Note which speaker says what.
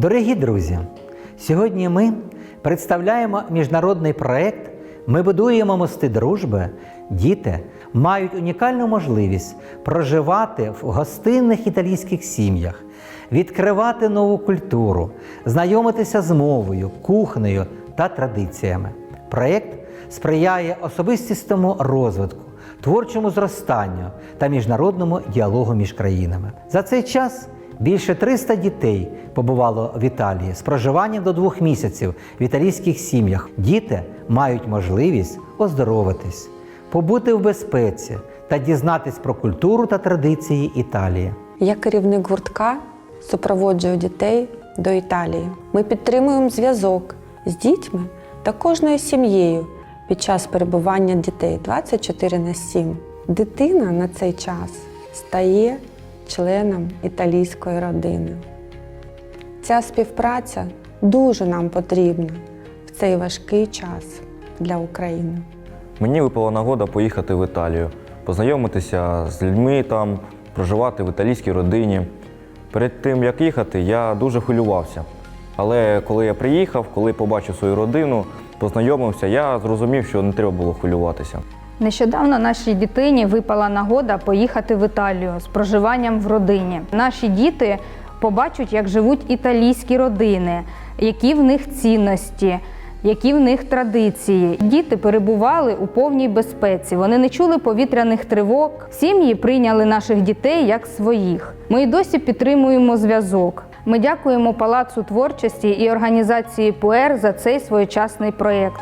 Speaker 1: Дорогі друзі, сьогодні ми представляємо міжнародний проект Ми будуємо мости дружби. Діти мають унікальну можливість проживати в гостинних італійських сім'ях, відкривати нову культуру, знайомитися з мовою, кухнею та традиціями. Проєкт сприяє особистісному розвитку, творчому зростанню та міжнародному діалогу між країнами. За цей час більше 300 дітей побувало в Італії з проживанням до двох місяців в італійських сім'ях. Діти мають можливість оздоровитись, побути в безпеці та дізнатись про культуру та традиції Італії.
Speaker 2: Я керівник гуртка супроводжую дітей до Італії. Ми підтримуємо зв'язок з дітьми та кожною сім'єю під час перебування дітей 24 на 7. Дитина на цей час стає членом італійської родини. Ця співпраця дуже нам потрібна в цей важкий час для України.
Speaker 3: Мені випала нагода поїхати в Італію, познайомитися з людьми там, проживати в італійській родині. Перед тим, як їхати, я дуже хвилювався. Але коли я приїхав, коли побачив свою родину, познайомився, я зрозумів, що не треба було хвилюватися.
Speaker 4: Нещодавно нашій дитині випала нагода поїхати в Італію з проживанням в родині. Наші діти побачать, як живуть італійські родини, які в них цінності. Які в них традиції. Діти перебували у повній безпеці. Вони не чули повітряних тривог. Сім'ї прийняли наших дітей як своїх. Ми й досі підтримуємо зв'язок. Ми дякуємо Палацу творчості і організації ПУЕР за цей своєчасний проєкт.